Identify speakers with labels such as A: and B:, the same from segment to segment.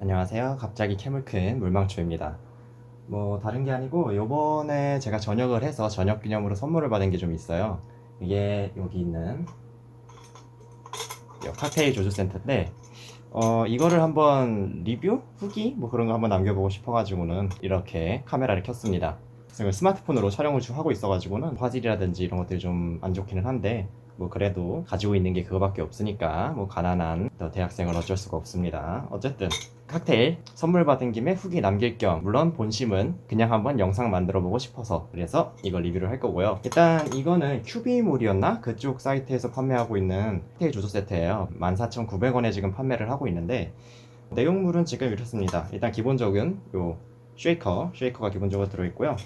A: 안녕하세요. 갑자기 캐물 큰 물망초입니다. 뭐 다른 게 아니고 요번에 제가 전역을 해서 전역 기념으로 선물을 받은 게 좀 있어요. 이게 여기 있는 카 칵테일 조주센터인데 어, 이거를 한번 리뷰? 후기? 뭐 그런 거 한번 남겨보고 싶어가지고는 이렇게 카메라를 켰습니다. 스마트폰으로 촬영을 좀 하고 있어가지고는 화질이라든지 이런 것들이 좀 안 좋기는 한데 뭐 그래도 가지고 있는 게 그거밖에 없으니까 뭐 가난한 대학생은 어쩔 수가 없습니다. 어쨌든 칵테일 선물 받은 김에 후기 남길 겸 물론 본심은 그냥 한번 영상 만들어 보고 싶어서 그래서 이걸 리뷰를 할 거고요. 일단 이거는 큐비몰이었나 그쪽 사이트에서 판매하고 있는 칵테일 주소 세트예요. 14,900원에 지금 판매를 하고 있는데 내용물은 지금 이렇습니다. 일단 기본적인 요 쉐이커, 쉐이커가 기본적으로 들어있고요.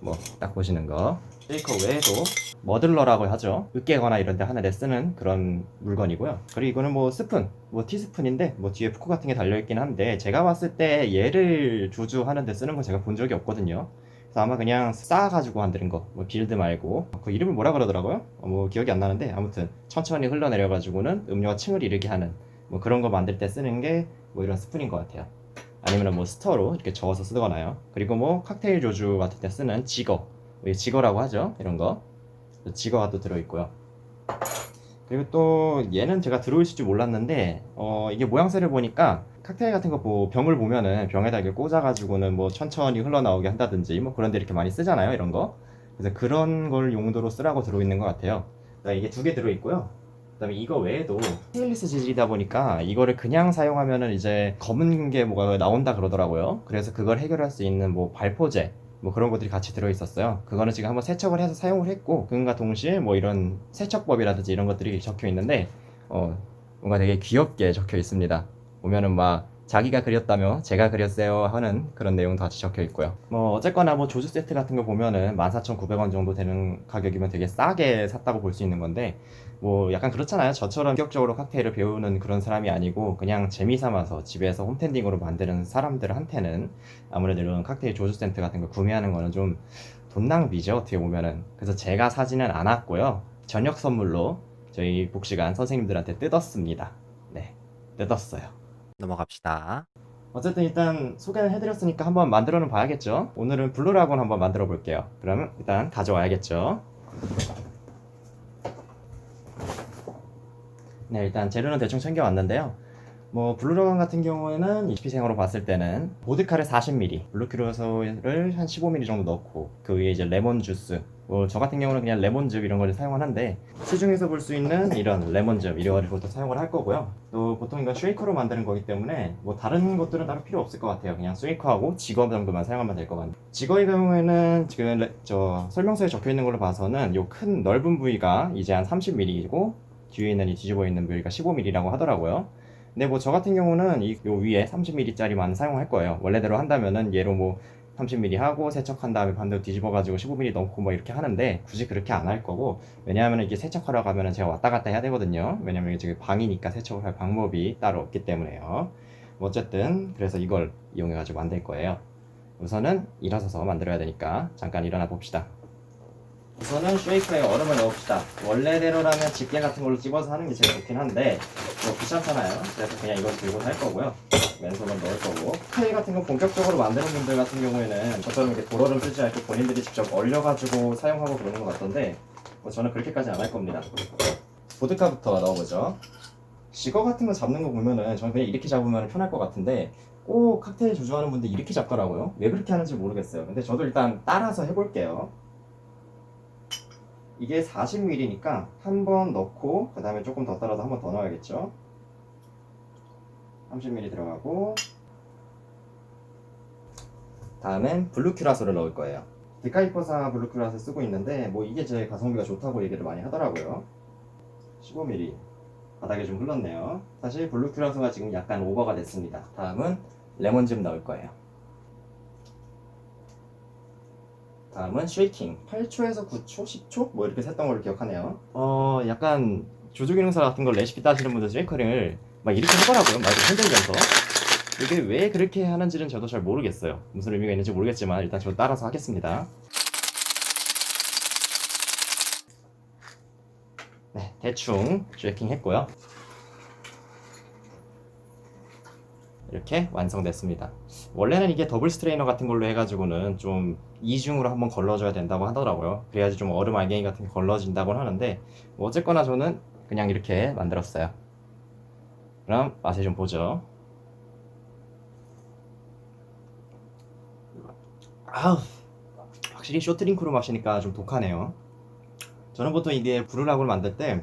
A: 뭐 딱 보시는 거 스테이크 외에도 머들러라고 하죠. 으깨거나 이런 데 하는 데 쓰는 그런 물건이고요. 그리고 이거는 뭐 스푼, 뭐 티스푼인데 뭐 뒤에 포크 같은 게 달려있긴 한데 제가 봤을 때 얘를 주주 하는 데 쓰는 건 제가 본 적이 없거든요. 그래서 아마 그냥 쌓아가지고 만드는 거, 뭐 빌드 말고 그 이름을 뭐라 그러더라고요. 어, 뭐 기억이 안 나는데 아무튼 천천히 흘러내려가지고는 음료가 층을 이루게 하는 뭐 그런 거 만들 때 쓰는 게 뭐 이런 스푼인 것 같아요. 아니면 뭐 스터로 이렇게 저어서 쓰거나요. 그리고 뭐 칵테일 조주 같은 데 쓰는 직업 이게 지거라고 하죠. 이런 거. 지거가 또 들어있고요. 그리고 또 얘는 제가 들어있을 줄 몰랐는데 어 이게 모양새를 보니까 칵테일 같은 거뭐 병을 보면은 병에다 이렇게 꽂아가지고는 뭐 천천히 흘러나오게 한다든지 뭐 그런데 이렇게 많이 쓰잖아요 이런 거 그래서 그런 걸 용도로 쓰라고 들어있는 것 같아요 이게 두 개 들어있고요 그다음에 이거 외에도 스테인리스 재질이다 보니까 이거를 그냥 사용하면은 이제 검은 게 뭐가 나온다 그러더라고요 그래서 그걸 해결할 수 있는 뭐 발포제 뭐 그런 것들이 같이 들어 있었어요. 그거는 지금 한번 세척을 해서 사용을 했고 그건과 동시에 뭐 이런 세척법이라든지 이런 것들이 적혀 있는데 어 뭔가 되게 귀엽게 적혀 있습니다. 보면은 막 자기가 그렸다며 제가 그렸어요 하는 그런 내용도 같이 적혀 있고요. 뭐 어쨌거나 뭐 조수 세트 같은 거 보면은 14,900원 정도 되는 가격이면 되게 싸게 샀다고 볼 수 있는 건데 뭐 약간 그렇잖아요. 저처럼 격적으로 칵테일을 배우는 그런 사람이 아니고 그냥 재미 삼아서 집에서 홈텐딩으로 만드는 사람들한테는 아무래도 이런 칵테일 조수 세트 같은 거 구매하는 거는 좀돈 낭비죠 어떻게 보면은 그래서 제가 사지는 않았고요 저녁 선물로 저희 복시관 선생님들한테 뜯었습니다 네 뜯었어요 넘어갑시다. 어쨌든 일단 소개는 해드렸으니까 한번 만들어는 봐야겠죠. 오늘은 블루라곤 한번 만들어 볼게요. 그러면 일단 가져와야겠죠. 네, 일단 재료는 대충 챙겨왔는데요. 뭐 블루라간 같은 경우에는 이피생으로 봤을 때는 보드카를 40ml, 블루큐로소를 한 15ml 정도 넣고 그 위에 이제 레몬 주스 뭐 저 같은 경우는 그냥 레몬즙 이런 걸 사용하는데 시중에서 볼 수 있는 이런 레몬즙 이런 거를 보통 사용을 할 거고요 또 보통 이건 쉐이커로 만드는 거기 때문에 뭐 다른 것들은 따로 필요 없을 것 같아요 그냥 쉐이커하고 직거 정도만 사용하면 될 것 같아요 직거의 경우에는 지금 레, 저 설명서에 적혀 있는 걸로 봐서는 요 큰 넓은 부위가 이제 한 30mm이고 뒤에 있는 이 뒤집어 있는 부위가 15mm라고 하더라고요 근데 뭐저 같은 경우는 이 요 위에 30mm짜리만 사용할 거예요. 원래대로 한다면은 얘로 뭐 30mm 하고 세척한 다음에 반대로 뒤집어가지고 15mm 넣고 뭐 이렇게 하는데 굳이 그렇게 안 할 거고 왜냐하면 이게 세척하러 가면은 제가 왔다 갔다 해야 되거든요. 왜냐면 이게 지금 방이니까 세척을 할 방법이 따로 없기 때문에요. 뭐 어쨌든 그래서 이걸 이용해가지고 만들 거예요. 우선은 일어서서 만들어야 되니까 잠깐 일어나 봅시다. 우선은 쉐이크에 얼음을 넣읍시다. 원래대로라면 집게 같은 걸로 집어서 하는 게 제일 좋긴 한데 뭐 귀찮잖아요. 그래서 그냥 이걸 들고 할 거고요. 맨손으 넣을 거고 스테이 같은 건 본격적으로 만드는 분들 같은 경우에는 저처럼 이렇게 도로를 쓰지 않고 본인들이 직접 얼려가지고 사용하고 그러는 것 같던데 뭐 저는 그렇게까지 안 할 겁니다. 보드카부터 넣어보죠. 직어 같은 거 잡는 거 보면은 저는 그냥 이렇게 잡으면 편할 것 같은데 꼭 칵테일 조종하는 분들 이렇게 잡더라고요. 왜 그렇게 하는지 모르겠어요. 근데 저도 일단 따라서 해볼게요. 이게 40ml니까 한 번 넣고 그 다음에 조금 더 따라서 한 번 더 넣어야겠죠 30ml 들어가고 다음엔 블루큐라소를 넣을 거예요 데카이퍼사 블루큐라소 쓰고 있는데 뭐 이게 제일 가성비가 좋다고 얘기를 많이 하더라고요 15mm 바닥에 좀 흘렀네요 사실 블루큐라소가 지금 약간 오버가 됐습니다 다음은 레몬즙 넣을 거예요 다음은 쉐이킹 8초에서 9초, 10초 뭐 이렇게 셌던 걸로 기억하네요. 어 약간 조조기능사 같은 걸 레시피 따시는 분들 쉐이커링을 막 이렇게 해보라고요막 이렇게 흔들면서 이게 왜 그렇게 하는지는 저도 잘 모르겠어요. 무슨 의미가 있는지 모르겠지만 일단 저 따라서 하겠습니다. 네, 대충 쉐이킹 했고요. 이렇게 완성됐습니다. 원래는 이게 더블 스트레이너 같은 걸로 해가지고는 좀 이중으로 한번 걸러줘야 된다고 하더라고요. 그래야지 좀 얼음 알갱이 같은 게 걸러진다고 하는데 뭐 어쨌거나 저는 그냥 이렇게 만들었어요. 그럼 맛을 좀 보죠. 아우 확실히 쇼트링크로 마시니까 좀 독하네요. 저는 보통 이게 브루락을 만들 때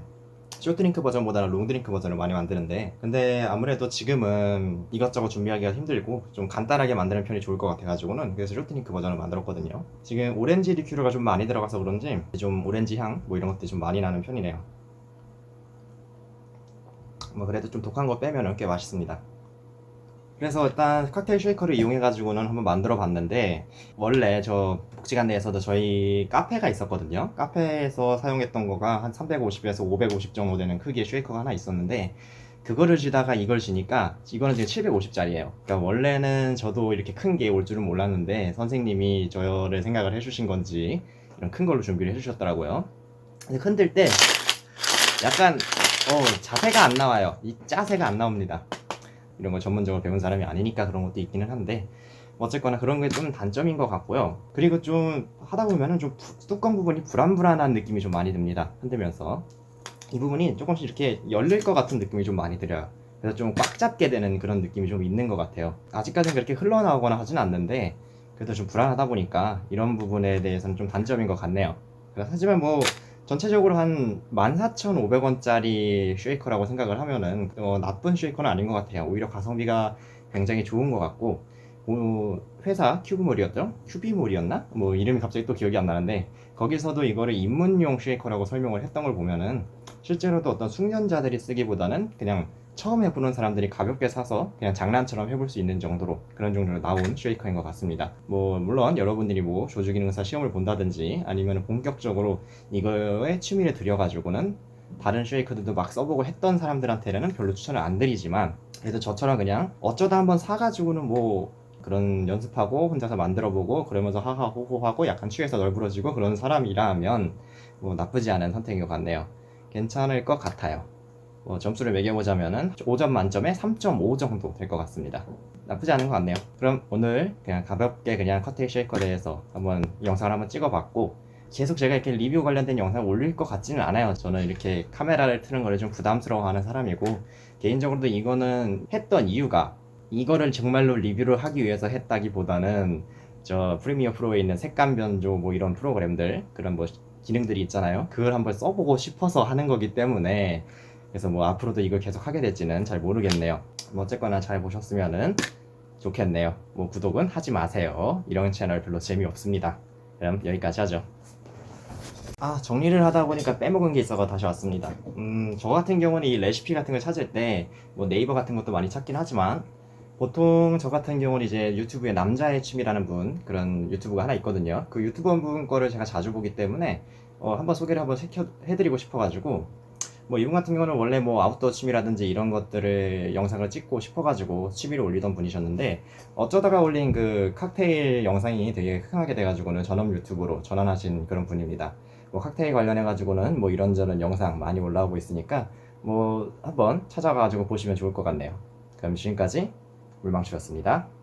A: 쇼트링크 버전보다는 롱드링크 버전을 많이 만드는데 근데 아무래도 지금은 이것저것 준비하기가 힘들고 좀 간단하게 만드는 편이 좋을 것 같아가지고는 그래서 쇼트링크 버전을 만들었거든요 지금 오렌지 리큐르가 좀 많이 들어가서 그런지 좀 오렌지 향 뭐 이런 것들이 좀 많이 나는 편이네요 뭐 그래도 좀 독한 거 빼면은 꽤 맛있습니다 그래서 일단 칵테일 쉐이커를 이용해 가지고는 한번 만들어 봤는데 원래 저 복지관 내에서도 저희 카페가 있었거든요 카페에서 사용했던 거가 한 350에서 550 정도 되는 크기의 쉐이커가 하나 있었는데 그거를 지다가 이걸 지니까 이거는 지금 750짜리예요. 그러니까 원래는 저도 이렇게 큰 게 올 줄은 몰랐는데 선생님이 저를 생각을 해주신 건지 이런 큰 걸로 준비를 해주셨더라고요. 흔들 때 약간 어, 자세가 안 나와요. 이 짜세가 안 나옵니다. 이런 걸 전문적으로 배운 사람이 아니니까 그런 것도 있기는 한데 어쨌거나 그런 게 좀 단점인 것 같고요. 그리고 좀 하다 보면은 좀 뚜껑 부분이 불안불안한 느낌이 좀 많이 듭니다. 흔들면서 이 부분이 조금씩 이렇게 열릴 것 같은 느낌이 좀 많이 들어요. 그래서 좀 꽉 잡게 되는 그런 느낌이 좀 있는 것 같아요. 아직까지는 그렇게 흘러나오거나 하진 않는데 그래도 좀 불안하다 보니까 이런 부분에 대해서는 좀 단점인 것 같네요. 하지만 뭐 전체적으로 한 14,500원짜리 쉐이커라고 생각을 하면은 어, 나쁜 쉐이커는 아닌 것 같아요. 오히려 가성비가 굉장히 좋은 것 같고 어, 회사 큐브몰이었죠? 큐비몰이었나? 뭐 이름이 갑자기 또 기억이 안 나는데 거기서도 이거를 입문용 쉐이커라고 설명을 했던 걸 보면은 실제로도 어떤 숙련자들이 쓰기보다는 그냥 처음 에보는 사람들이 가볍게 사서 그냥 장난처럼 해볼 수 있는 정도로 그런 종류로 나온 쉐이커인 것 같습니다. 뭐 물론 여러분들이 뭐 조주기능사 시험을 본다든지 아니면 본격적으로 이거에 취미를 들여가지고는 다른 쉐이커들도 막 써보고 했던 사람들한테는 별로 추천을 안 드리지만 그래도 저처럼 그냥 어쩌다 한번 사가지고는 뭐 그런 연습하고 혼자서 만들어보고 그러면서 하하호호하고 약간 취해서 널브러지고 그런 사람이라면 뭐 나쁘지 않은 선택인 것 같네요. 괜찮을 것 같아요. 어, 점수를 매겨보자면은 5점 만점에 3.5 정도 될 것 같습니다. 나쁘지 않은 것 같네요. 그럼 오늘 그냥 가볍게 그냥 커테이 쉐이커에 대해서 한번 영상을 한번 찍어봤고 계속 제가 이렇게 리뷰 관련된 영상을 올릴 것 같지는 않아요. 저는 이렇게 카메라를 트는 거를 좀 부담스러워하는 사람이고 개인적으로도 이거는 했던 이유가 이거를 정말로 리뷰를 하기 위해서 했다기보다는 저 프리미어 프로에 있는 색감 변조 뭐 이런 프로그램들 그런 뭐 기능들이 있잖아요. 그걸 한번 써보고 싶어서 하는 거기 때문에 그래서 뭐 앞으로도 이걸 계속 하게 될지는 잘 모르겠네요. 뭐 어쨌거나 잘 보셨으면은 좋겠네요. 뭐 구독은 하지 마세요. 이런 채널 별로 재미없습니다. 그럼 여기까지 하죠. 아 정리를 하다 보니까 빼먹은 게 있어서 다시 왔습니다. 음 저 같은 경우는 이 레시피 같은 걸 찾을 때 뭐 네이버 같은 것도 많이 찾긴 하지만 보통 저 같은 경우는 이제 유튜브에 남자의 취미라는 분 그런 유튜브가 하나 있거든요. 그 유튜버 분 거를 제가 자주 보기 때문에 어, 한번 소개를 한번 해드리고 싶어가지고 뭐 이분 같은 경우는 원래 뭐 아웃도어 취미라든지 이런 것들을 영상을 찍고 싶어가지고 취미를 올리던 분이셨는데 어쩌다가 올린 그 칵테일 영상이 되게 흥하게 돼가지고는 전업 유튜브로 전환하신 그런 분입니다. 뭐 칵테일 관련해가지고는 뭐 이런저런 영상 많이 올라오고 있으니까 뭐 한번 찾아가지고 보시면 좋을 것 같네요. 그럼 지금까지 물망치였습니다